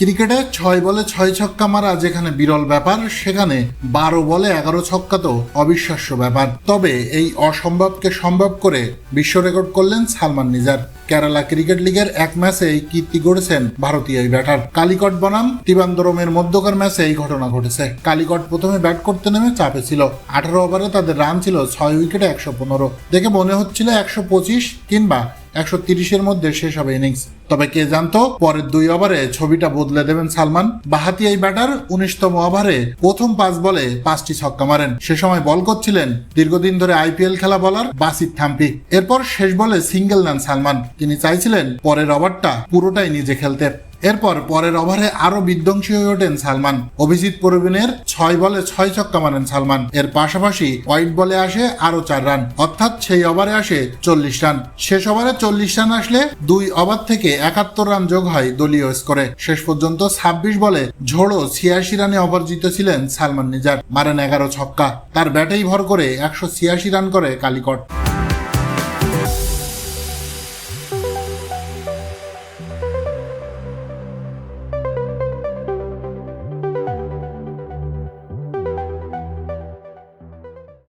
ক্রিকেটে ছয় বলে ছয় ছক্কা মারা যেখানে বিরল ব্যাপার, সেখানে বারো বলে এগারো ছক্কা তো অবিশ্বাস্য ব্যাপার। তবে এই অসম্ভবকে সম্ভব করে বিশ্ব রেকর্ড করলেন সালমান নিজার। কেরালা ক্রিকেট লিগের এক ম্যাচে এই কীর্তি গড়েছেন ভারতীয় এই ব্যাটার। কালিকট বনাম তিবান্দরমের মধ্যকার ম্যাচে এই ঘটনা ঘটেছে। কালিকট প্রথমে ব্যাট করতে নেমে চাপে ছিল। আঠারো ওভারে তাদের রান ছিল ছয় উইকেটে একশো পনেরো। দেখে মনে হচ্ছিল একশো পঁচিশ কিংবা একশো তিরিশের মধ্যে শেষ হবে ইনিংস। তবে কে জানতো, পরের দুই ওভারে ছবিটা বদলে দেবেন সালমান। বাহাতি এই ব্যাটার উনিশতম ওভারে প্রথম পাঁচ বলে পাঁচটি ছক্কা মারেন। সে সময় বল করছিলেন দীর্ঘদিন ধরে আইপিএল খেলা বলার বাসিত থাম্পি। এরপর শেষ বলে সিঙ্গেল নেন সালমান। তিনি চাইছিলেন পরের ওভারটা পুরোটাই নিজে খেলতে। এরপর পরের ওভারে আরও বিধ্বংসী হয়ে ওঠেন সালমান। অভিজিৎ প্রবীণের ছয় বলে ছয় ছক্কা মারেন সালমান। এর পাশাপাশি হোয়াইট বলে আসে আরও চার রান। অর্থাৎ সেই ওভারে আসে চল্লিশ রান। শেষ ওভারে চল্লিশ রান আসলে দুই ওভার থেকে একাত্তর রান যোগ হয় দলীয় স্কোরে। শেষ পর্যন্ত ছাব্বিশ বলে ঝোড়ো ছিয়াশি রানে অপরাজিত ছিলেন সালমান নিজার। মারেন এগারো ছক্কা। তার ব্যাটেই ভর করে একশো ছিয়াশি রান করে কালিকট।